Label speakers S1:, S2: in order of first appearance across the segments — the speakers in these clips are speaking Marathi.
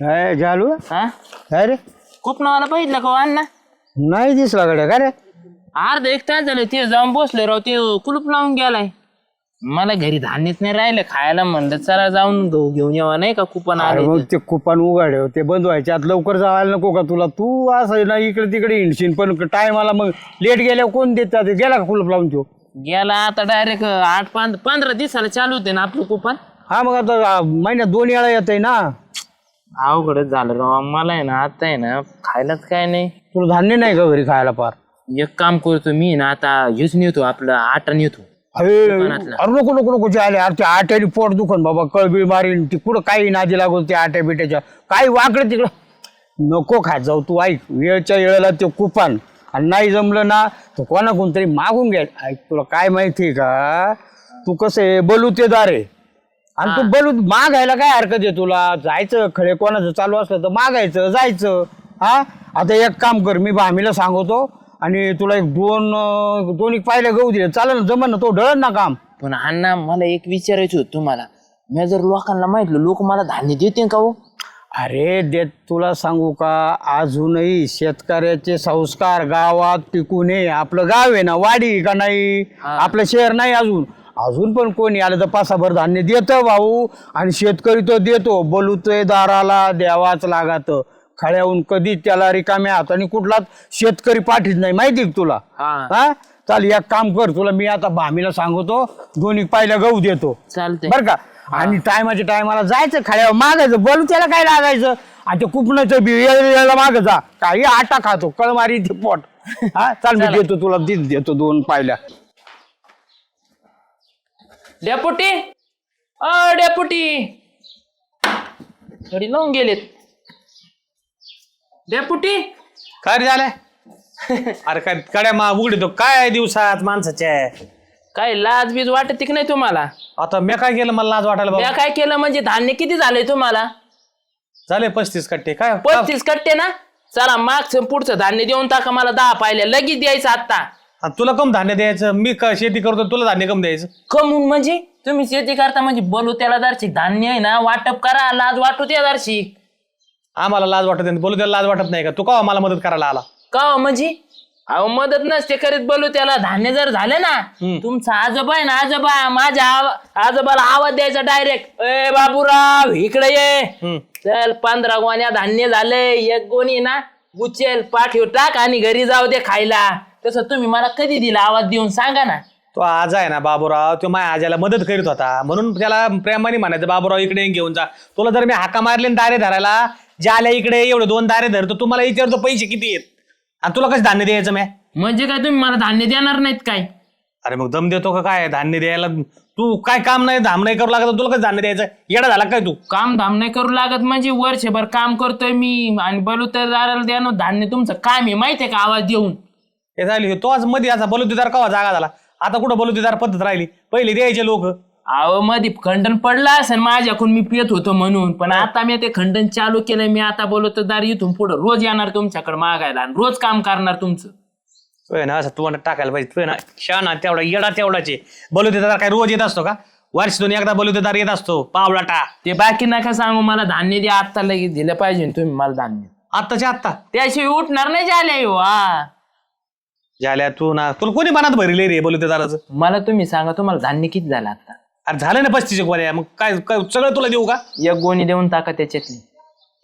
S1: काय झालू
S2: हा?
S1: काय रे?
S2: नावाला बघितलं का हो अण्णा?
S1: नाही दिसला गड्या काय रे?
S2: अर्धा एक तास झालं ते जाऊन बसले राव ते कुलूप लावून गेलाय. मला घरी धान्यच नाही राहिलं खायला म्हणलं चला जाऊन गहू घेऊन यावं नाही का कुपन
S1: अरे
S2: आले
S1: मग ते कुपान उघाडे ते बंद व्हायचे आता लवकर जायला नको का तुला? तू असं ना इकडे तिकडे हिंडशील पण टायमाला मग लेट गेल्यावर कोण देतात गेला का कुलप लावून तो?
S2: गेला आता डायरेक्ट आठ पाच पंधरा दिवसाला चालू होते ना आपलं कुपन.
S1: हा मग आता आ, महिन्यात दोन वेळा येत आहे ना?
S2: अवघडच झालं राव मला आहे ना आता आहे ना खायलाच काय नाही.
S1: तुला धान्य नाही का घरी खायला फार?
S2: एक काम करतो मी ना आता हेच नेतो आपलं आटा नेतो
S1: अरे अरे नको नको नको आले अरे ते आट्याने पोट दुखन बाबा कळबीळ मारीन ती कुठं काही नादी लागून ते आट्या बिट्याच्या. काही वाकडं तिकडं. नको खात जाऊ तू ऐक वेळच्या वेळेला ते कुपान. आणि नाही जमलं ना तर कोणाकडून तरी मागून घ्या ऐक तुला काय माहिती का? तू कसं आहे बलुतेदार आहे. आणि तू बलू मागायला काय हरकत आहे तुला? जायचं खळे कोणाचं चालू असलं तर मागायचं जायचं. हा? आता एक काम कर मी भामीला सांगतो आणि तुला एक दोन दोन एक पाहिल्या गहू दिले चालेल ना जमन ना तो ढळन ना काम.
S2: पण अण्णा मला एक विचारायचं होतं तुम्हाला. मी जर लोकांना माहितलं लोक मला धान्य देते का हो?
S1: अरे देत तुला सांगू का? अजूनही शेतकऱ्याचे संस्कार गावात टिकू नये आपलं गाव आहे ना वाडी आहे का नाही? आपलं शहर नाही अजून. अजून पण कोणी आलं तर पासाभर धान्य देतं भाऊ. आणि शेतकरी तो देतो. बोलूतोय दाराला द्यावाच लागत. खळ्याहून कधी त्याला रिकाम्या हाताने कुठलाच शेतकरी पाठीत नाही. माहिती का तुला?
S2: हा.
S1: हा? चाल एक काम कर. तुला मी आता भामीला सांगतो दोन्ही पाहिल्या गहू देतो.
S2: चालतंय.
S1: बर का? आणि टायमाच्या टायमाला जायचं खाड्यावर मागायचं. बोलू त्याला काय लागायचं? आणि ते कुपनाचं बी माग जा. काही आटा खातो. कळमारी ते पोट. हा? चाल मी देतो तुला दे- देतो दोन पाहिल्या
S2: डेपुटी? अ डेपुटी. थोडी लावून गेलेत. डेपुटी?
S3: काय रे झालंय? अरे काय कड्या मा उघडतो काय आहे दिवसात माणसाच्या
S2: काय लाज बीज वाटत की नाही तुम्हाला?
S3: आता मी काय केलं मला लाज वाटायला
S2: म्या
S3: बाबा.
S2: काय केलं म्हणजे धान्य किती झालंय तुम्हाला?
S3: झाले पस्तीस कट्टे काय?
S2: पस्तीस कट्टे ना? चला मागचं पुढचं धान्य देऊन टाका मला दहा पाहिल्या लगेच द्यायचं आता
S3: आणि तुला कम धान्य द्यायचं मी क- शेती करतो तुला धान्य कम द्यायचं?
S2: कमून म्हणजे? तुम्ही शेती करता म्हणजे बोलू त्याला दार्शिक धान्य आहे ना वाटप करा लाज वाटू त्या दार्शिक
S3: आम्हाला लाज वाटत नाही बोलू त्याला लाज वाटत नाही का? तू का मला मदत करायला आला?
S2: का हो म्हणजे? अहो मदत नसते करीत बोलू त्याला धान्य जर झाले ना तुमचा आजोबा आहे ना आजोबा माझ्या आवा- आजोबाला आवाज द्यायचा डायरेक्ट ए बाबूराव इकडे ये.
S3: हम्म.
S2: चल पंधरा गोण्या धान्य झाले एक गोणी ना उचल पाठीवर टाक आणि घरी जाऊ दे खायला. तसं तुम्ही मला कधी दिला आवाज देऊन सांगा ना.
S3: तो आज आहे ना बाबूराव तो माझ्या आजाला मदत करीत होता. म्हणून त्याला प्रेमाने म्हणायचं बाबूराव इकडे ये, घेऊन जा. तुला जर मी हाका मारले ना दारे धरायला ज्याला इकडे एवढे दोन दारे धरतो तुम्हाला विचारतो पैसे किती आहेत? आणि तुला कसं धान्य द्यायचं मी?
S2: म्हणजे काय तुम्ही मला धान्य देणार नाहीत काय?
S3: अरे मग दम देतो का काय? धान्य द्यायला तू काय काम नाही धाम नाही करू लागत तुला कसं धान्य द्यायचं येडा झाला काय तू?
S2: काम धाम नाही करू लागत म्हणजे वर्षभर काम करतोय मी आणि बलुतेदाराला द्यानं धान्य तुमचं काम आहे माहितीये का आवाज देऊन?
S3: हे झाली तो आज मध्ये असा बलुतेदार कवा जागा झाला? आता कुठं बलुतेदार पद्धत राहिली? पहिले द्यायचे लोक.
S2: अहो मध्ये खंडन पडलं असेल माझ्याकडून मी पियत होतो म्हणून. पण आता मी ते खंडन चालू केलंय मी आता बोलतो दार इथून पुढे रोज येणार तुमच्याकडे मागायला आणि रोज काम करणार तुमचं.
S3: होय ना असं तू टाकायला पाहिजे. तू ना शाना तेवढा येडा तेवढाचे. बलुतेदार काय रोज येत असतो का? वर्षातून एकदा बलुतेदार येत असतो पावलाटा.
S2: ते बाकी नका सांगू मला धान्य द्या आत्ता लगेच दिलं पाहिजे तुम्ही मला धान्य.
S3: आत्ताच्या आत्ता.
S2: त्याशिवाय उठणार नाही झाले हो हा.
S3: झाल्या तू ना तुला कोणी मनात भरले रे बलुतेदाराचं?
S2: मला तुम्ही सांगा तुम्हाला धान्य किती झालं आता
S3: अरे झालं ना पस्तीस मग काय काय सगळं तुला देऊ का?
S2: एक गोणी देऊन टाका त्याच्यातली.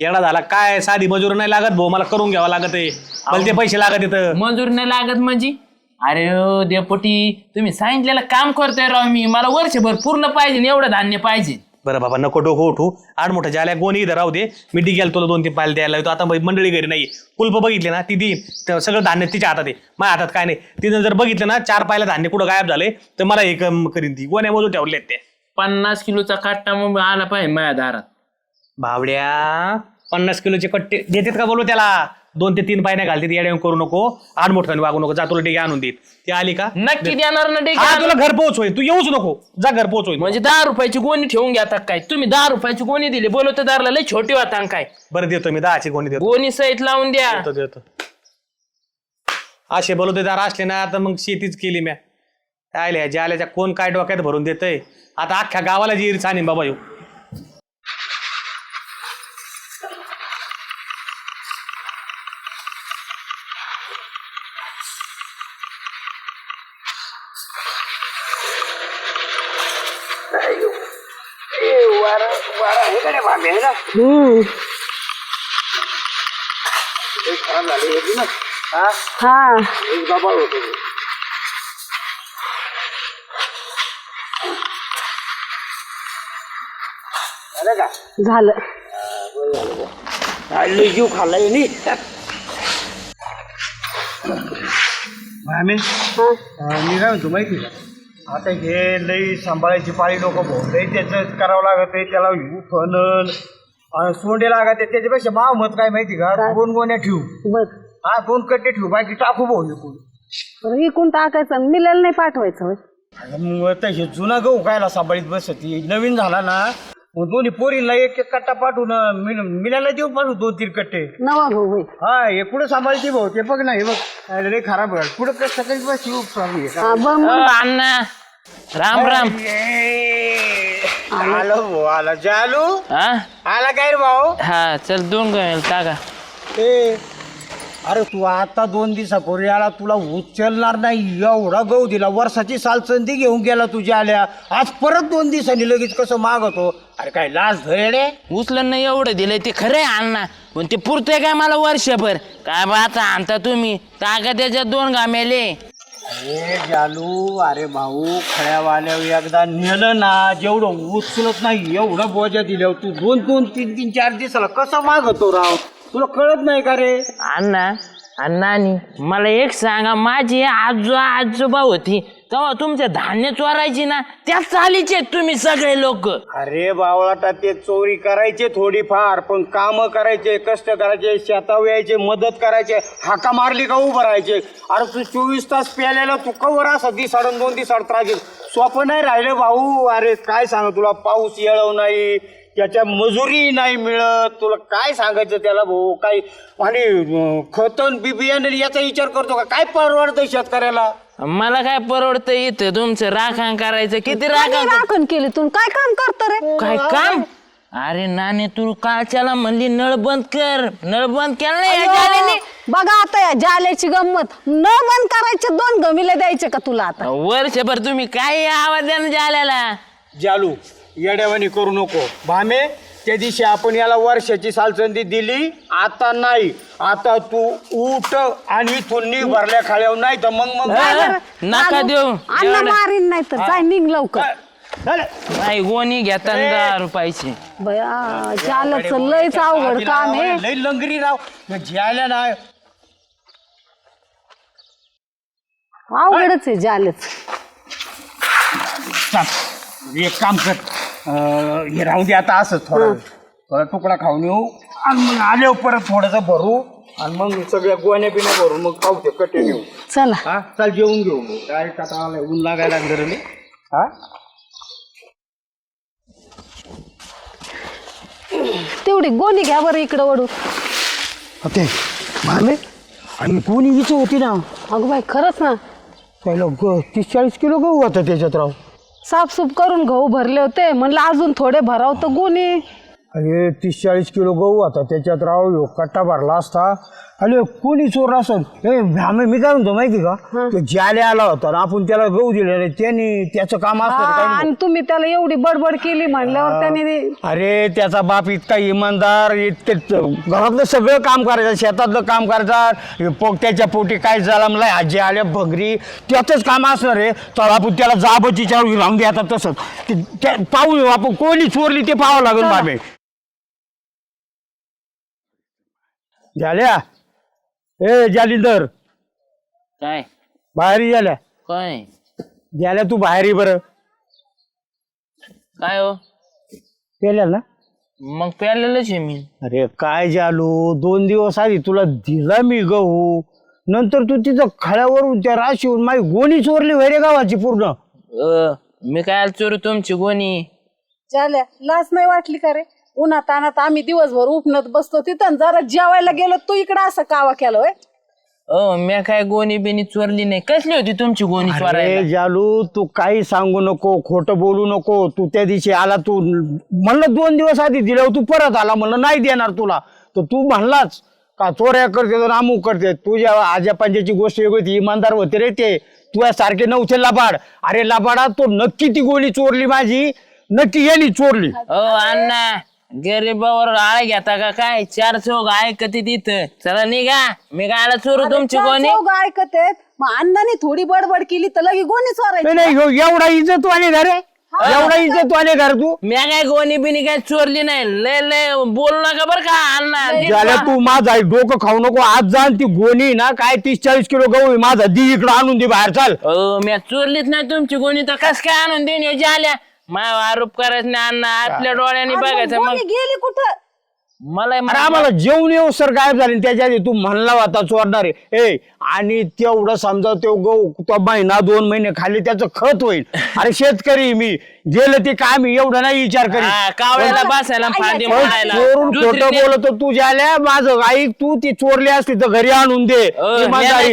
S3: येडा झाला. काय साधी मजूर नाही लागत भाऊ? मला करून घ्यावं लागत आहे. मला ते पैसे लागत येतं
S2: मंजूर नाही लागत म्हणजे? अरे हो देपोटी तुम्ही सांगितलेलं काम करतोय राव मी. मला वर्षभर पूर्ण पाहिजे एवढं धान्य पाहिजे.
S3: बरं बाबा नको डोकं उठू. आठ मोठं ज्याला गोणी इथं राहू दे. मी डिग्याला तुला दोन तीन पायला द्यायला येतो आता मंडळी घरी नाही. कुल्प बघितले ना ती देईन तर सगळं धान्य तिच्या हातात आहे. माझ्या हातात काय नाही. तिनं जर बघितलं ना चार पायला धान्य कुठं गायब झाले तर मला एक अं, करीन ती. गोण्या मोजून ठेवले ते
S2: पन्नास किलोचा काट्टा मग आला पाहिजे माझ्या दारात.
S3: भावड्या पन्नास किलोचे कट्टे देतात का बोलू त्याला? दोन ते तीन पायऱ्या घालते येड्या करू नको आठ मोठ्याने वागू नको जा तुला डिगे आणून देत. ती आली का?
S2: नक्की देणार ना
S3: हा
S2: डेके
S3: तुला घर पोहोच होईल तू येऊच नको. जा घर पोहोच होईल
S2: म्हणजे दहा रुपयाची गोणी ठेवून घ्या आता काय? तुम्ही दहा रुपयाची गोणी दिली बोलवतो दारला लय छोटी होता काय?
S3: बरं देतो मी दहाची गोणी देतो.
S2: गोणी सहित लावून द्या.
S3: देतो देतो. असे बलुतेदार असले ना तर मग शेतीच केली म्या. आल्या ज्याल्याच्या कोण काय डोक्यात भरून देतय. आता अख्ख्या गावाला जी छान बाबा येऊ
S4: हम्म हा झालं
S1: जीव खाल्लाय नी आम्ही मी काय म्हणतो माहिती का आता हे लई सांभाळायची पाळी नको भाऊ लई त्याचं करावं लागत आहे त्याला सोंडे लागत आहे त्याच्यापेक्षा माव मत काय माहिती का? दोन गोण्या ठेवू? हा दोन कट्टे ठेवू? बाकी टाकू भाऊ
S4: बरं, इकून टाकायचं मिळेल नाही पाठवायचं होय.
S1: अगं मग तसे जुना गहू कायला सांभाळीत बसती? नवीन झाला ना? मग दोन्ही पोरींना एक एक कट्टा पाठवून मिल- मिलायला देऊ पाठवू दोन तीन कट्टे?
S4: नवा भाऊ होय.
S1: हा हे कुठं सांभाळते भाऊ? ते बघ ना हे बघ. अरे लय खराब आहे. कसं करीत बस
S4: हा
S2: अ,
S4: मग.
S2: अण्णा. राम राम.
S1: आलो. भाऊ आला. जालू?
S2: हा?
S1: आला काय रे भाऊ?
S2: हा चल दोन टाका.
S1: ए अरे तू आता दोन दिवसापूर्वी आला तुला उचलणार नाही. एवढा गहू दिला वर्षाची सालसंधी घेऊन गेला तुझ्या आल्या आज परत दोन दिवसांनी लगेच कसं मागतो अरे काय लाज धरेडे
S2: उचलन नाही एवढं दिलंय ते खरंय अण्णा. पण ते पुरतंय काय मला वर्षभर? काय बा आता आणता तुम्ही. टाका त्याच्यात दोन गामेले
S1: अरे जालू अरे भाऊ खळ्यावाल्या एकदा नेलं ना जेवढं उचलत नाही एवढं बोजा दिल्यावर तू दोन दोन तीन तीन चार दिवसाला कसं मागतो राव? तुला कळत नाही का रे?
S2: अण्णा अण्णा आणि मला एक सांगा माझी आजो आजोबा होती. तेव्हा तुमचे धान्य चोरायची ना त्या चालीचे आहेत तुम्ही सगळे लोक.
S1: अरे बावळाटा ते चोरी करायचे थोडीफार पण काम करायचे कष्ट करायचे शेता यायचे मदत करायचे हाका मारली का उभं राहायचे. अरे तू चोवीस तास प्यालेला तू कवर असं दिसाडून दोन दिसाड त्रास स्वप्न नाही राहिलं भाऊ. अरे काय सांग तुला पाऊस येळव नाही त्याच्या मजुरी नाही मिळत. तुला काय सांगायचं त्याला भाऊ? काय आणि खतन बिबियाने याचा विचार करतो का? काय परवडतं शेतकऱ्याला?
S2: मला काय परवडतं इथं? तुमचं राखण करायचं किती राखण
S4: राखण केली? तू काय काम करतो रे?
S2: काय काम? अरे नाणे तू कालच्याला म्हणली नळ बंद कर. नळ बंद केला नाही या जालेने.
S4: बघा आता या जाल्याची गंमत. न बंद करायचे दोन गमिले द्यायचे का तुला आता?
S2: वर्षभर तुम्ही काय आवाज द्या ना जाल्याला.
S1: जालू येड्यावानी करू नको. भामे त्या दिवशी आपण याला वर्षाची सालसंधी दिली. आता नाही. आता तू उठ आणि इथून निघ भरल्या खाल्यावर नाही तर मग मग
S2: हा? नका देऊ.
S4: अन्न
S2: एवढं-
S4: मारीन नाही तर जाय निघ लवकर.
S2: नाही गोणी घेता ना दहा रुपयाची.
S4: बया जालच लयच अवघड काम आहे.
S1: लय लंगरी राव. ज्याला ना
S4: अवघडच आहे जालच
S1: चाल, एक काम कर. अं, हे राहू दे आता असं थोडं थोडा तुकडा खाऊन येऊ. आणि मग आल्यावर परत थोडंसं भरू. आणि मग सगळ्या गोण्या बिण्या भरून मग खाऊ ते कटे घेऊ.
S4: चला.
S1: हा? चाल जेवून घेऊ मग. डायरेक्ट आता आलाय ऊन लागायला लागलं रे मी. हा?
S4: तेवढी गोणी घ्या बरं इकडं वडू.
S1: ते मारले आणि कोणी विच होती ना.
S4: अगं बाई खरंच ना.
S1: पहिलं ग तीस चाळीस किलो गहू होता त्याच्यात राव.
S4: साफसूफ करून गहू भरले होते. म्हणलं अजून थोडे भराव तर
S1: गुन्हे. तीस चाळीस किलो गहू आता त्याच्यात राव ह्यो कट्टा भरला असता. अरे कोणी चोर असेल हे आम्ही मी काय म्हणतो माहिती का? तो ज्याला आला होता ना आपण त्याला गहू दिले रे त्यांनी त्याचं काम असतं रे,
S4: हा. आणि तुम्ही त्याला एवढी बडबड केली म्हणल्यावर त्याने ते-
S1: अरे त्याचा बाप इतका इमानदार इतके घरातलं सगळं काम करायचं शेतातलं काम करायचं हे पोट्याच्या पोटी काय झाला मला आजी आल्या भगरी त्याचंच काम असणार आहे. तर आपण त्याला जाबचीच्या राहून द्या आता तसंच ते- त्या- पाहू आपण कोणी चोरली ते पाहावं लागेल बाबे. झाल्या? ए जालिंदर
S2: काय?
S1: बाहेर ये झाल्या
S2: काय?
S1: झाल्या तू बाहेर ये बरं.
S2: काय हो?
S1: केल्या ना
S2: मग प्यालेलंच आहे मी.
S1: अरे काय जालू? दोन दिवस आधी तुला दिला मी गहू. नंतर तू तिथं खळ्यावरून त्या राशीवरून माझी गोणी चोरली वैरे गावाची पूर्ण.
S2: अ, मी काय चोरू तुमची गोणी?
S4: झाल्या लाच नाही वाटली का रे? उन्हात आणत आम्ही दिवसभर उपनत बसतो तिथं आणि जरा जेवायला गेलो तू इकडं असं कावा केलं होय?
S2: अ मी काय गोणी बिनी चोरली नाही. कसली होती तुमची गोणी
S1: अरे
S2: चोरायला?
S1: जालू तू काही सांगू नको खोटं बोलू नको. तू त्या दिवशी आला तू म्हणलं दोन दिवस आधी दिल्यावर तू परत आला म्हणलं नाही देणार तुला. तर तू म्हणलाच का चोऱ्या करते तर अमुक करते. तुझ्या आजा पंजाची गोष्ट वेगळी होती इमानदार होते रे ते. तुझ्या सारखे नव्हते लबाड. अरे लबाडा तो नक्की ती गोळी चोरली माझी. नक्की यांनी चोरली.
S2: अण्णा. गरीबावर आळ घेता का काय? चार चौक ऐकते तिथं चला निघा. मी गायला चोरू तुमची कोणी?
S4: ऐकत आहेत. मग अण्णाने थोडी बडबड केली तर लगे गोणी चोरायची.
S1: नाही, ह्यो एवढा इज्जत वाले घर आहे. एवढा इज्जत वाले घर तू.
S2: मी काय गोणी बिनी काय चोरली नाही. लय लय बोलू नका बर का अण्णा.
S1: तू माझा डोकं खाऊ नको आज जा आणि ती गोणी ना काय तीस चाळीस किलो गहू आहे माझा दी इकडं आणून दे बाहेर चाल.
S2: मी चोरलीच नाही तुमची गोणी तर कस काय आणून देईन? ह्यो आल्या माझ्या आरोप करायचं नाही अण्णा. आपल्या डोळ्याने बघायचं. मग
S4: गेली कुठं?
S2: मला
S1: अरे आम्हाला जेवण येऊ सर गायब झाले आणि त्याच्या आधी तू म्हणला होता चोरणार आहे. ए आणि तेवढं समजा तो गहू तो महिना दोन महिने खाली त्याचं खत होईल. अरे शेतकरी मी. गेलं ते काय मी एवढं नाही विचार
S2: हा,
S1: करी
S2: कावळ्याला बसायला फांदी मारायला
S1: चोरून खोटं
S2: दुसरी-
S1: बोलतो तू ज्याला माझं ऐक तू ती चोरली असती तर घरी आणून दे
S2: अ.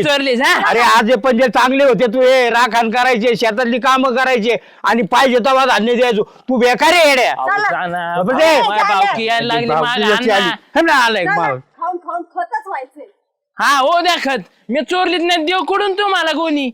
S2: चोरलीस, हा?
S1: अरे आज हे पण जे चांगले होते तू हे राखण करायचे शेतातली कामं करायचे आणि पाहिजे तेव्हा धान्य द्यायचो तू बेकार आहे येड्या
S2: अहो, जाना.
S1: बाबा दे.
S2: माझ्या भावकी यायला लागली
S1: भावकी
S2: माझ्या
S1: याची आली.
S2: अण्णा.
S1: हे ना आलाय
S4: चला,
S1: माग.
S4: खाऊन खाऊन खतच व्हायचंय
S2: हा हो द्या खत मी चोरलीच नाही देव कुठून तुम्हाला गोणी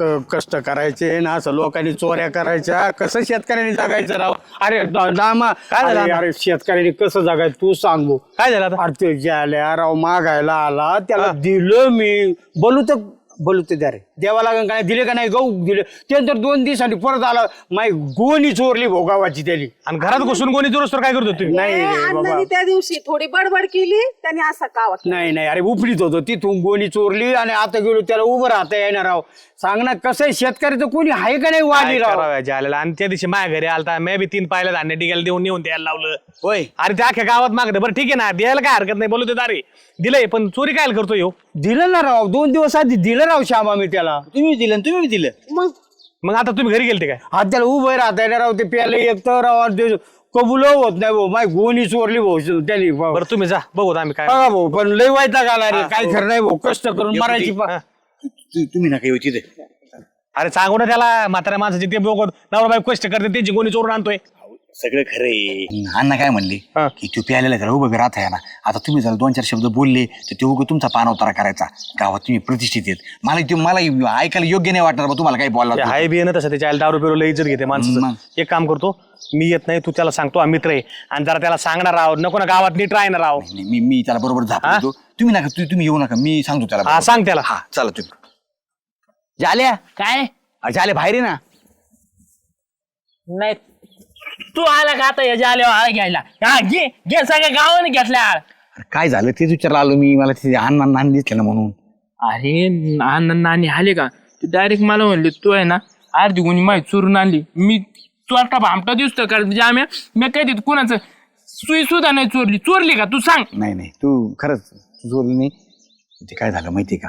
S1: क- कष्ट करायचे ना असं लोकांनी चोऱ्या करायच्या. कसं शेतकऱ्यांनी जगायचं राव? अरे द- दामा.
S3: काय झालं
S1: अरे
S3: आता?
S1: अरे शेतकऱ्यांनी कसं जगायचं तू सांगू
S3: काय झालं आता?
S1: अरे ते ज्याल्या राव मागायला आला त्याला दिलं मी. बोलू तर बोलू ते द्या रे. द्यावा लागेल का नाही? दिले का नाही? गहू दिले. त्यानंतर दोन दिवसांनी परत आला. माई गोणी चोरली भोगावाची त्याली.
S3: आणि घरात घुसून कोणी दुरुस्त काय करतो तुम्ही?
S1: नाही
S4: ए,
S1: रे बाबा.
S4: अण्णाने त्या दिवशी थोडी बडबड केली त्याने असा कावा केला.
S1: नाही नाही. अरे उपडीत होतो. तिथून गोणी चोरली आणि आता गेलो त्याला उभं राहता येणार राव सांग ना कसं आहे? शेतकऱ्याचं कोणी आहे का नाही वाली
S3: काय
S1: राव?
S3: करावं आणि त्या दिवशी माझ्या घरी आलता. मी बी तीन पाहिलं धान्य डिग्याला देऊन नेऊन द्यायला लावलं.
S1: होय.
S3: अरे त्या अख्ख्या गावात मागतं बरं ठीक आहे ना. द्यायला काय हरकत नाही. बोलू ते दारे. दिलंय पण चोरी काय करतो ह्यो
S1: दिलं ना राव दोन दिवस आधी दिलं राव श्यामा मी त्याला.
S5: तुम्ही दिलं आणि तुम्ही दिलं.
S4: मग?
S3: मग आता तुम्ही घरी गेलते काय?
S1: हा त्याला उभं राहता येणार राव ते प्याले एक तर राव आणि ते कबूल होत नाही भाऊ माय गोणी चोरली भाऊ त्याली भाऊ.
S3: बरं तुम्ही जा बघू आम्ही काय
S1: बघा भाऊ पण लय वायता आला रे काय खरं नाही भाऊ कष्ट करून मारायची पा-
S5: तु- तुम्ही नका येऊ तिथे.
S3: अरे सांगू ना त्याला म्हाताऱ्या माणसाचे ते बघ नवरा बाई कष्ट करते त्यांची कोणी चोरून आणतोय.
S5: सगळं खरंय अण्णा काय म्हणले?
S3: हा.
S5: की तू प्यालेला त्याला उभं राहत आहे ना आता तुम्ही जर दोन चार शब्द बोलले तर ते उभं तुमचा पानवतारा करायचा. गावात तुम्ही प्रतिष्ठित येत मला ते मला ऐकायला योग्य नाही वाटणार बा तुम्हाला काही बोलला
S3: ते
S5: तर.
S3: हाय बी ना तसं त्याच्या आईला दारू पिरवलं इज्जत घेते
S5: मग.
S3: माणसाचं एक काम करतो मी येत नाही तू त्याला सांगतो हा मित्र आहे. आणि जरा त्याला सांगणार राव नको ना गावात नीट राहणार राव
S5: नाही, मी मी त्याला बरोबर झापतो तुम्ही नका तु- तुम्ही येऊ नका. मी सांगतो त्याला
S3: हा
S5: बरोबर.
S3: सांग त्याला.
S5: हा चला तुम्ही.
S1: झाल्या
S2: काय?
S1: अरे झाले बाहेर ये ना.
S2: नाही तू आला का आता याच्या आल्यावर आळ घ्यायला? हा घे घे सगळ्या गावाने घेतल्या आळ.
S5: अरे काय झालं? तेच विचारलं आलो मी. मला ते अण्णा नान दिसले ना म्हणून.
S2: अरे नाना नानी आले का? तू डायरेक्ट मला म्हणले तू आहे ना अर्धी गुणी माहिती चोरून आणली. मी चोरटा भामटा दिसतो कारण जाम्या? मी काय देत कुणाचं सुई सुद्धा नाही चोरली. चोरली का? तू सांग.
S5: नाही नाही. तू खरंच जोरली नाही. ते काय झालं माहिती का?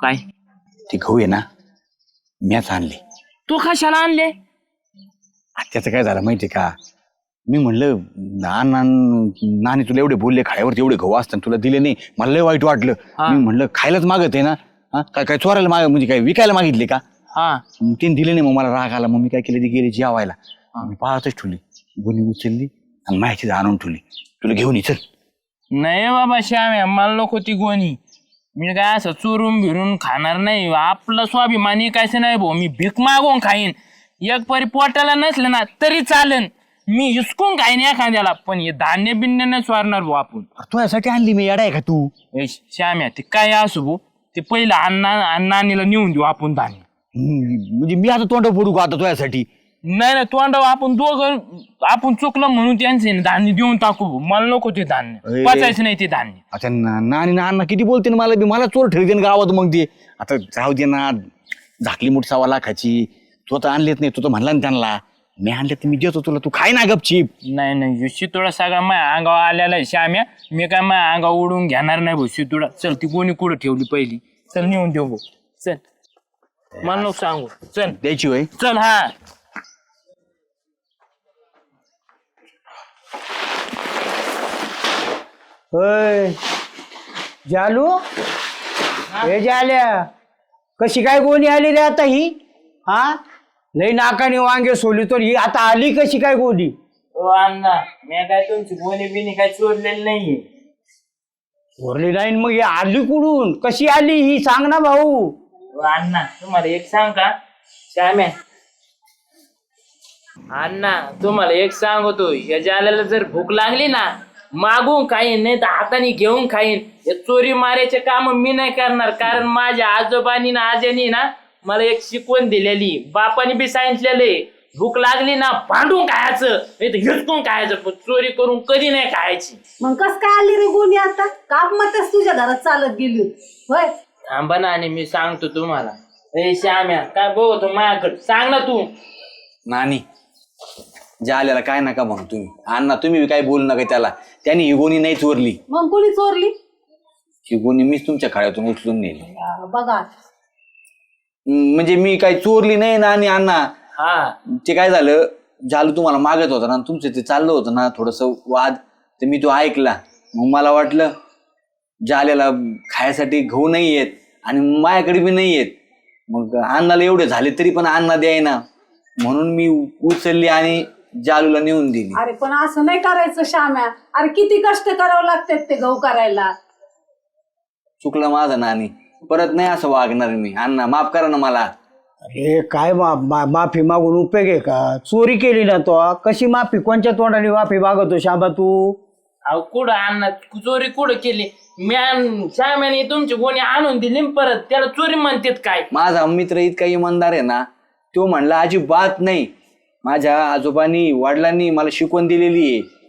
S2: काय?
S5: ते गहू आहे ना मॅच आणले.
S2: तू कशाला आणले?
S5: त्याचं काय झालं माहिती का? मी म्हणलं नाना नानी तुला एवढे बोलले खाड्यावर एवढे गहू असतात तुला दिले नाही. मला लय वाईट वाटलं. मी म्हणलं खायलाच मागत आहे ना? हा? काय काय चोरायला माग म्हणजे काय विकायला मागितले का?
S2: हा.
S5: मग तिने दिले नाही मग मला राग आला. मग मी काय केलं ती गेली जेवायला. मी पाहतच ठेवली. गुन्हे उचलली आणि माहिती आणून ठेवली. तुला घेऊन ये चल.
S2: नाही बाबा श्याम्या मला नको ती गोणी. मी काय असं चोरून भिरून खाणार नाही. आपलं स्वाभिमानी कायचं नाही भाऊ. मी भीक मागून खाईन. एक परी पोटाला नसलं ना तरी चालन. मी हिसकून खाईन एखाद्याला पण हे धान्य बिन्य नाही स्वारणार भाऊ आपण.
S5: अरे तू यासाठी आणली मी येडा आहे का तू?
S2: ए, श्याम्या ते काय असू भाऊ ते पहिलं अण्णा अण्णानीला नेऊन देऊ आपण धान्य.
S5: हम्म, म्हणजे मी आता तोंड फोडू का आता तुझ्यासाठी?
S2: नाही नाही तोंडावर आपण दोघं आपण चुकलं म्हणून त्यांचे धान्य देऊन टाकू भाऊ. मला नको ते धान्य. पचायचं नाही ते धान्य.
S5: आता ना- नानी ना अण्णा किती बोलते ना मला बी. मला चोर ठरते ना गावात मग ते. आता जाऊ दे ना झाकली मुठ सव्वा लाखाची. तू आता आणलेत नाही तू तर म्हणला ना त्यांना मी आणले तर मी देतो तुला तू खाय ना गपचीप.
S2: नाही नाही ह्यो शितोडा सगळा माझ्या अंगावर आलेला आहे श्याम्या. मी काय माझ्या अंगावर उडून घेणार नाही भाऊ शितोडा चल ती कोणी कुठं ठेवली पहिली? चल नेऊन देऊ भाऊ. चल. मला नको सांगू. चल.
S5: द्यायची होय?
S2: चल हा.
S1: होय जालू? हे झाल्या कशी काय गोणी आली रे आता ही? हा? लई नाकाने वांगे सोली तर ही आता आली कशी काय गोणी
S2: ओ अण्णा मी काय तुमची गोणी बिनी काय चोरलेली नाहीये.
S1: नाही मग ही आली कुठून? कशी आली ही? सांग ना भाऊ.
S2: अण्णा तुम्हाला एक सांग का? श्याम्या अण्णा तुम्हाला एक सांगतो या जाल्याला जर भूक लागली ना मागून खाईन नाही तर हाताने घेऊन खाईन. हे चोरी मारायचे काम मी नाही करणार कारण माझ्या आजोबांनी ना आज्यानी ना मला एक शिकवण दिलेली. बापाने बी सांगितलेले भूक लागली ना भांडून खायचं नाही तर हिसकून खायचं पण चोरी करून कधी नाही खायची.
S4: मग कस काय आली रे गुन्हे आता? काप मतच तुझ्या घरात चालत गेली होती. होय?
S2: थांबा ना आणि मी सांगतो तुम्हाला. ए श्याम्या काय बघतो माझ्याकडे? सांग ना तू.
S5: नानी जाल्याला काय नका म्हणू तुम्ही. अण्णा तुम्ही बी काय बोलू नका त्याला. त्यांनी ही गोणी नाही चोरली.
S4: मग कोणी चोरली?
S5: ही गोणी मीच तुमच्या खाड्यातून उचलून नेली.
S4: बघा
S5: म्हणजे मी काही चोरली नाही ना आणि अण्णा.
S2: हा.
S5: ते काय झालं? झालं तुम्हाला मागत होतं ना तुमचं ते चाललं होतं ना थोडस वाद तर मी तो ऐकला. मग मला वाटलं जाल्याला खायसाठी गहू नाही येत आणि माझ्याकडे बी नाही येत. मग अण्णाला एवढे झाले तरी पण अण्णा द्यायना. म्हणून मी उचलली आणि जालूला नेऊन दिली.
S4: अरे पण असं नाही करायचं श्याम्या. अरे किती कष्ट करावं लागतात ते गहू करायला.
S5: चुकलं माझं नानी परत नाही असं वागणार मी. अण्णा माफ करा ना मला.
S1: अरे काय मा मा- माफी मागून उपयोग आहे का? चोरी केली ना तो. कशी माफी? कोणच्या तोंडाने माफी मागवतो शाबा तू?
S2: अहो कुठं आणणार चोरी कुठं केली? मी आण- तुमची गोणी आणून दिली न परत. त्याला चोरी म्हणतात काय?
S5: माझा मित्र इतका इमानदार आहे ना तो म्हणला अजिबात नाही. माझ्या आजोबांनी वडिलांनी मला शिकवण दिलेली आहे.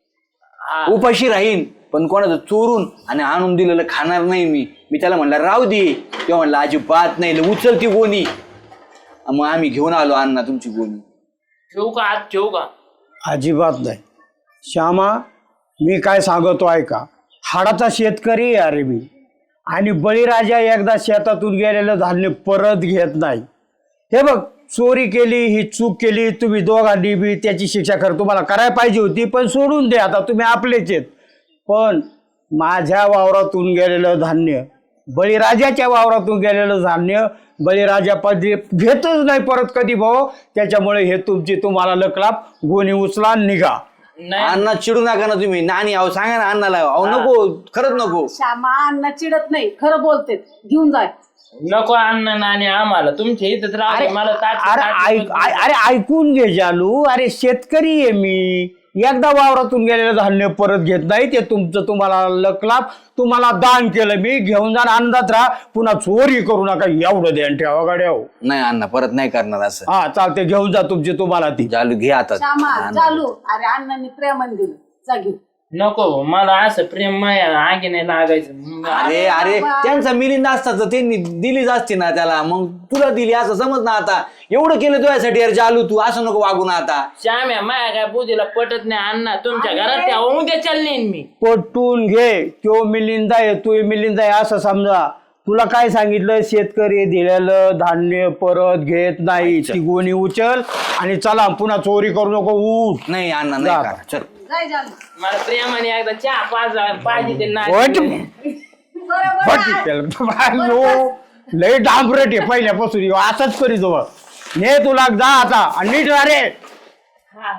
S5: उपाशी राहीन. पण कोणाचं चोरून आणि आणून दिलेलं खाणार नाही मी. मी त्याला म्हणलं राहू दे. तो म्हणला अजिबात नाही लय उचल ती गोणी. मग आम्ही घेऊन आलो अण्णा तुमची गोणी.
S2: ठेवू का आज ठेवू का?
S1: अजिबात नाही. श्यामा मी काय सांगतो ऐका. हाडाचा शेतकरी आहे अरे मी. आणि बळीराजा एकदा शेतातून गेलेलं धान्य परत घेत नाही. हे बघ चोरी केली ही चूक केली तुम्ही दोघांनी बी त्याची शिक्षा कर. तुम्हाला करायला पाहिजे होती पण सोडून दे आता तुम्ही आपलेच आहेत. पण माझ्या वावरातून गेलेलं धान्य बळीराजाच्या वावरातून गेलेलं धान्य बळीराजा पदरी घेतच नाही परत कधी भाऊ. त्याच्यामुळे हे तुमची तुम्हाला लकलाप गोणी उचला आणि निघा.
S2: नाही.
S5: अण्णा चिडू नका ना तुम्ही. नानी अहो सांगा ना अण्णाला. अहो नको खरंच नको.
S4: श्यामा अण्णा चिडत नाही. खरं बोलते घेऊन जाय
S2: नको अण्णा नाणे आम्हाला. तुमच्या इथंच राहू दे. मला ताट-
S1: अरे
S2: ताट-
S1: ऐक आय- अरे ऐकून घे जालू. अरे शेतकरी आहे मी. एकदा वावरातून गेलेलं धान्य परत घेत नाही. ते तुमचं तुम्हाला लकलाप तुम्हाला दान केलं मी घेऊन जाण अंदाज राहा. पुन्हा चोरी करू नका एवढं ध्यान ठेवा गाड्या हो.
S5: नाही अण्णा परत नाही करणार असं.
S1: हा चालते घेऊन जा तुमची तुम्हाला ती.
S5: चालू घे आता.
S4: श्यामा चालू. अरे अण्णांनी प्रेमान दिलं. जा
S2: नको मला असं प्रेम माया आगी नाही लागायचं. मग
S5: अरे अरे त्यांचा मिलिंद असता तर त्यांनी दिलीच असती ना त्याला. मग तुला दिली असं समज ना आता. एवढं केलं तुझ्यासाठी यार चालू तू असं नको वागू ना आता.
S2: श्याम्या माया काय बुद्धीला पटत नाही अण्णा. तुमच्या घरात त्या उद्या चालले मी.
S1: पटून घे. तो मिलिंदा आहे तू मिलिंदा आहे असं समजा. तुला काय सांगितलं? शेतकरी दिलेलं धान्य परत घेत नाही. ती गोणी उचल आणि चला पुन्हा चोरी करू नको उठ
S5: नाही अण्णा नाही
S1: जा.
S5: करा. चल.
S4: जाय जालू
S2: मला प्रेमाने एकदा चहा पाच पाहिजे ते
S1: वट.
S2: नाही
S4: बरोबर
S1: बट
S4: आहे.
S1: त्याला. यो, लय डांबरट आहे पहिल्यापासून. असंच करीत बघ ने तुला जा आता. आणि नीट रा रे.
S2: हा.